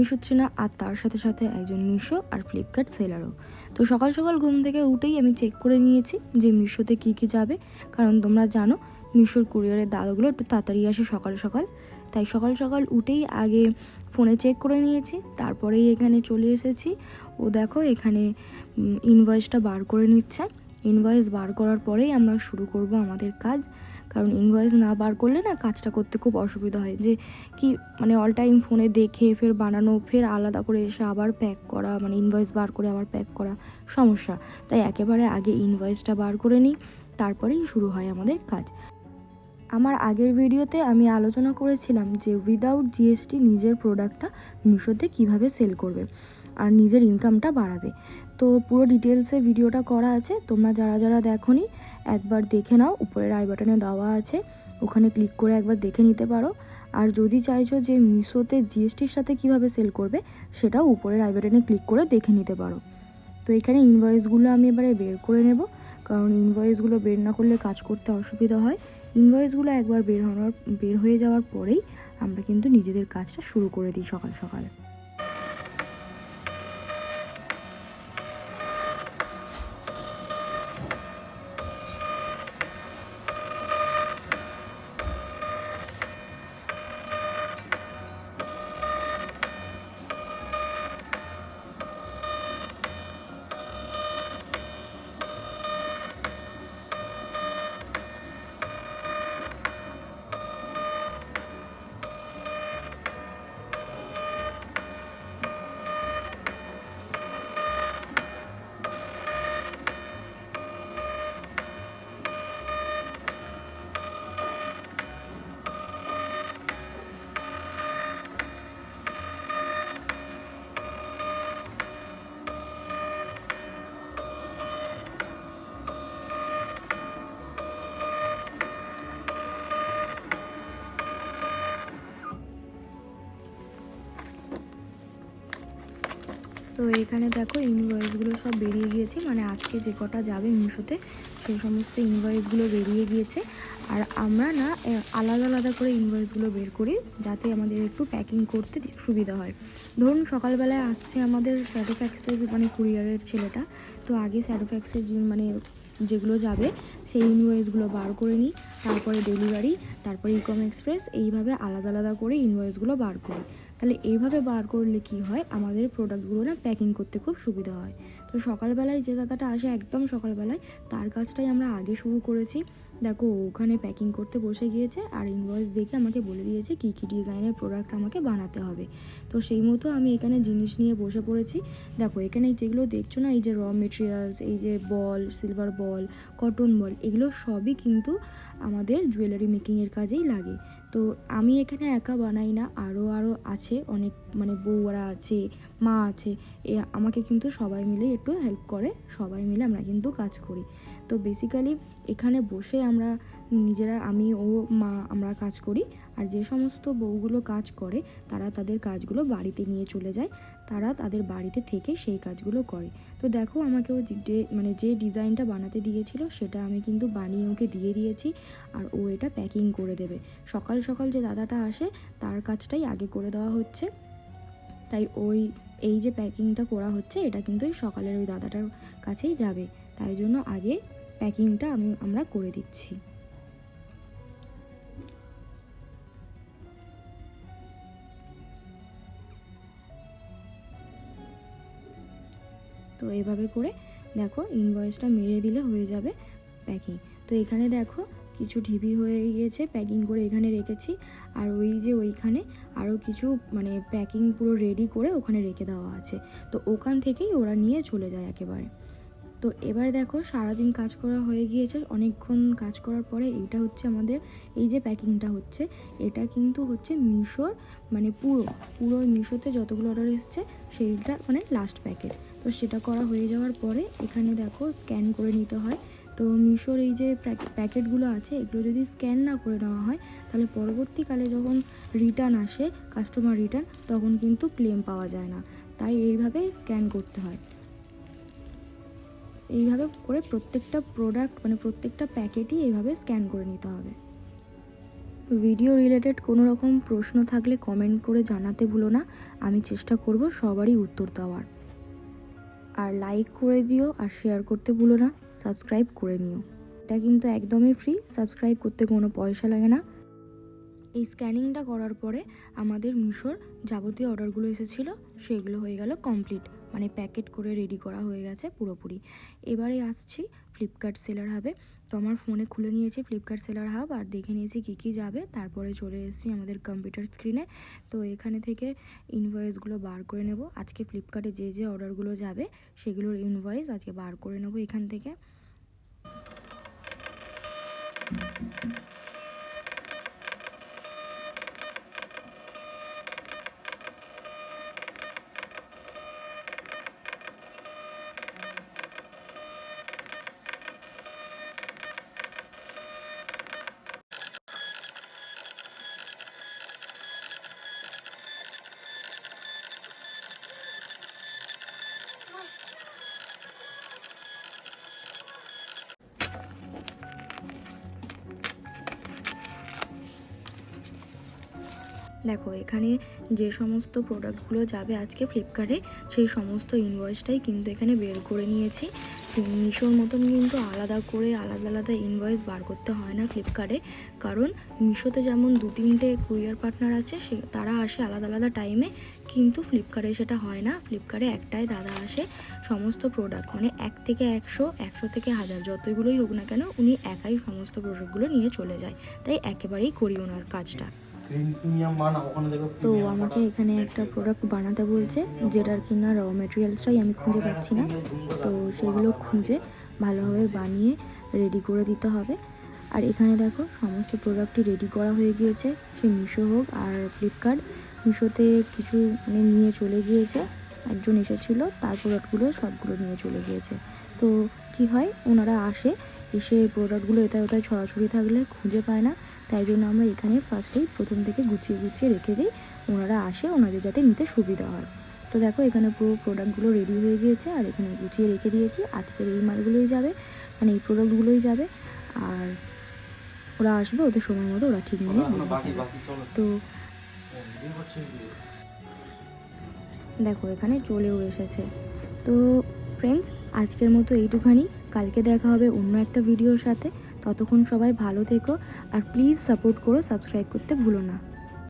আমি সুচিনা আর তার সাথে সাথে একজন মিশো আর ফ্লিপকার্ট সেলারও। তো সকাল সকাল ঘুম থেকে উঠেই আমি চেক করে নিয়েছি যে মিশোতে কী কী যাবে। কারণ তোমরা জানো, মিশোর কুরিয়ারের দাদাগুলো একটু তাড়াতাড়ি আসে সকাল সকাল। তাই সকাল সকাল উঠেই আগে ফোনে চেক করে নিয়েছি, তারপরেই এখানে চলে এসেছি। ও দেখো এখানে ইনভয়েসটা বার করে নিচ্ছে। ইনভয়েস বার করার পরেই আমরা শুরু করব আমাদের কাজ। কারণ ইনভয়েস না বার করলে না কাজটা করতে খুব অসুবিধা হয়। যে কি মানে অল টাইম ফোনে দেখে, ফের বানানো, ফের আলাদা করে এসে আবার প্যাক করা মানে ইনভয়েস বার করে আবার প্যাক করা, সমস্যা। তাই একেবারে আগে ইনভয়েসটা বার করে নিই, তারপরেই শুরু হয় আমাদের কাজ। আমার আগের ভিডিওতে আমি আলোচনা করেছিলাম যে উইদাউট জিএসটি নিজের প্রোডাক্টটা মিশোতে কীভাবে সেল করবে। আর নিজের ইনকামটা বাড়াবে। তো পুরো ডিটেলসে ভিডিওটা করা আছে, তোমরা যারা যারা দেখোনি, একবার দেখে নাও, উপরের আই বাটনে দেওয়া আছে, ওখানে ক্লিক করে একবার দেখে নিতে পারো। আর যদি চাইছো যে মিশোতে জিএসটির সাথে কীভাবে সেল করবে, সেটাও উপরের আই বাটনে ক্লিক করে দেখে নিতে পারো। তো এখানে ইনভয়েসগুলো আমি এবারে বের করে নেব, কারণ ইনভয়েসগুলো বের না করলে কাজ করতে অসুবিধা হয়। ইনভয়েসগুলো একবার বের হওয়ার, বের হয়ে যাওয়ার পরেই আমরা কিন্তু নিজেদের কাজটা শুরু করে দিই সকাল সকাল। তো এখানে দেখো ইনভয়েসগুলো সব বেরিয়ে গিয়েছে। মানে আজকে যে কটা যাবে মিশোতে, সেই সমস্ত ইনভয়েসগুলো বেরিয়ে গিয়েছে। আর আমরা না আলাদা আলাদা করে ইনভয়েসগুলো বের করি, যাতে আমাদের একটু প্যাকিং করতে সুবিধা হয়। ধরুন সকালবেলায় আসছে আমাদের স্যাটোফ্যাক্সের মানে কুরিয়ারের ছেলেটা, তো আগে স্যাটোফ্যাক্সের যে মানে যেগুলো যাবে, সেই ইনভয়েসগুলো বার করে নিই, তারপরে ডেলিভারি তারপরে ইকম এক্সপ্রেস এইভাবে আলাদা আলাদা করে ইনভয়েসগুলো বার করি। তাহলে এইভাবে বার করলে কি হয়? আমাদের প্রোডাক্টগুলো না প্যাকিং করতে খুব সুবিধা হয়। তো সকালবেলায় যে দাদাটা আসে, একদম সকালবেলায়, তার কাজটাই আমরা আগে শুরু করেছি। দেখো ওখানে প্যাকিং করতে বসে গিয়েছে আর ইনভয়েস দেখে আমাকে বলে দিয়েছে কী কী ডিজাইনের প্রোডাক্ট আমাকে বানাতে হবে। তো সেই মতো আমি এখানে জিনিস নিয়ে বসে পড়েছি। দেখো, এখানে যেগুলো দেখছ না, এই যে র মেটেরিয়ালস এই যে বল সিলভার বল কটন বল এগুলো সবই কিন্তু আমাদের জুয়েলারি মেকিংয়ের কাজেই লাগে। তো আমি এখানে একা বানাই না আরও আরও আছে অনেক মানে বউরা আছে, মা আছে, এ, আমাকে কিন্তু সবাই মিলে একটু হেল্প করে, সবাই মিলে আমরা কিন্তু কাজ করি। তো বেসিক্যালি এখানে বসে আমরা নিজেরা, আমি ও মা আমরা কাজ করি আর যে সমস্ত বউগুলো কাজ করে, তারা তাদের কাজগুলো বাড়িতে নিয়ে চলে যায়। তারা তাদের বাড়িতে থেকে সেই কাজগুলো করে। তো দেখো আমাকে ও মানে যে ডিজাইনটা বানাতে দিয়েছিল, সেটা আমি কিন্তু বানিয়ে ওকে দিয়ে দিয়েছি আর ও এটা প্যাকিং করে দেবে। সকাল সকাল যে দাদাটা আসে, তার কাজটাই আগে করে দেওয়া হচ্ছে। তাই ওই, এই যে প্যাকিংটা করা হচ্ছে, এটা কিন্তু ওই সকালের ওই দাদাটার কাছেই যাবে। তাই জন্য আগে প্যাকিংটা আমি, আমরা করে দিচ্ছি। তো এভাবে করে দেখো ইনভয়েসটা মেরে দিলে হয়ে যাবে প্যাকিং তো এখানে দেখো কিছু ঢিবি হয়ে গিয়েছে প্যাকিং করে এখানে রেখেছি। আর ওই যে ওইখানে আরও কিছু মানে প্যাকিং পুরো রেডি করে ওখানে রেখে দেওয়া আছে। তো ওখান থেকেই ওরা নিয়ে চলে যায় একেবারে। তো এবার দেখো সারাদিন কাজ করা হয়ে গিয়েছে। অনেকক্ষণ কাজ করার পরে এইটা হচ্ছে আমাদের, এই যে প্যাকিংটা হচ্ছে, এটা কিন্তু হচ্ছে মিশোর মানে পুরো পুরো মিশোতে যতগুলো অর্ডার এসছে, সেইটা মানে লাস্ট প্যাকেট তো সেটা করা হয়ে যাওয়ার পরে এখানে দেখো স্ক্যান করে নিতে হয়। তো মিশোর এই যে প্যাক- প্যাকেটগুলো আছে, এগুলো যদি স্ক্যান না করে নেওয়া হয়, তাহলে পরবর্তীকালে যখন রিটার্ন আসে কাস্টমার রিটার্ন তখন কিন্তু ক্লেম পাওয়া যায় না। তাই এইভাবে স্ক্যান করতে হয়। এইভাবে করে প্রত্যেকটা প্রোডাক্ট মানে প্রত্যেকটা প্যাকেটই এইভাবে স্ক্যান করে নিতে হবে। ভিডিও রিলেটেড কোনো রকম প্রশ্ন থাকলে কমেন্ট করে জানাতে ভুলো না। আমি চেষ্টা করব সবারই উত্তর দেওয়ার। আর লাইক করে দিও আর শেয়ার করতে ভুলো না সাবস্ক্রাইব করে নিও। এটা কিন্তু একদমই ফ্রি সাবস্ক্রাইব করতে কোনো পয়সা লাগে না। এই স্ক্যানিংটা করার পরে আমাদের মিশোর যাবতীয় অর্ডারগুলো এসেছিল, সেগুলো হয়ে গেল কমপ্লিট মানে প্যাকেট করে রেডি করা হয়ে গেছে পুরোপুরি। এবারে আসছি ফ্লিপকার্ট সেলার হাবে তো আমার ফোনে খুলে নিয়েছি ফ্লিপকার্ট সেলার হাব আর দেখে নিয়েছি কী কী যাবে। তারপরে চলে এসেছি আমাদের কম্পিউটার স্ক্রিনে তো এখানে থেকে ইনভয়েসগুলো বার করে নেব। আজকে ফ্লিপকার্টে যে যে অর্ডারগুলো যাবে, সেগুলোর ইনভয়েস আজকে বার করে নেব এখান থেকে। দেখো, এখানে যে সমস্ত প্রোডাক্টগুলো যাবে আজকে ফ্লিপকার্টে সেই সমস্ত ইনভয়েসটাই কিন্তু এখানে বের করে নিয়েছি। মিশোর মতন কিন্তু আলাদা করে, আলাদা আলাদা ইনভয়েস বার করতে হয় না ফ্লিপকার্টে কারণ মিশোতে যেমন দু তিনটে কুরিয়ার পার্টনার আছে, সে, তারা আসে আলাদা আলাদা টাইমে কিন্তু ফ্লিপকার্টে সেটা হয় না। ফ্লিপকার্টে একটাই দাদা আসে সমস্ত প্রোডাক্ট মানে এক থেকে একশো একশো থেকে হাজার, যতগুলোই হোক না কেন, উনি একাই সমস্ত প্রোডাক্টগুলো নিয়ে চলে যায়। তাই একেবারেই করি ওনার কাজটা। তো আমাকে এখানে একটা প্রোডাক্ট বানাতে বলছে যেটার কিনা র মেটেরিয়ালসটাই আমি খুঁজে পাচ্ছি না। তো সেগুলো খুঁজে ভালোভাবে বানিয়ে রেডি করে দিতে হবে। আর এখানে দেখো সমস্ত প্রোডাক্টই রেডি করা হয়ে গিয়েছে। সে মিশো হোক আর ফ্লিপকার্ট মিশোতে কিছু মানে নিয়ে চলে গিয়েছে। একজন এসেছিল তার প্রোডাক্টগুলো সবগুলো নিয়ে চলে গিয়েছে। তো কি হয় ওনারা আসে এসে প্রোডাক্টগুলো এটায় ওটায় ছড়াছড়ি থাকলে খুঁজে পায় না। তাই জন্য আমরা এখানে ফার্স্টেই প্রথম থেকে গুছিয়ে গুছিয়ে রেখে দিই। ওনারা আসে ওনাদের যাতে নিতে সুবিধা হয়। তো দেখো এখানে পুরো প্রোডাক্টগুলো রেডি হয়ে গিয়েছে আর এখানে গুছিয়ে রেখে দিয়েছি। আজকের এই মালগুলোই যাবে মানে এই প্রোডাক্টগুলোই যাবে। আর ওরা আসবে ওদের সময় মতো ওরা ঠিক নিয়ে তো। দেখো এখানে চলেও এসেছে। তো ফ্রেন্ডস আজকের মতো এইটুখানি। কালকে দেখা হবে অন্য একটা ভিডিওর সাথে। ততক্ষণ সবাই ভালো থেকো আর প্লিজ সাপোর্ট করো সাবস্ক্রাইব করতে ভুলো না।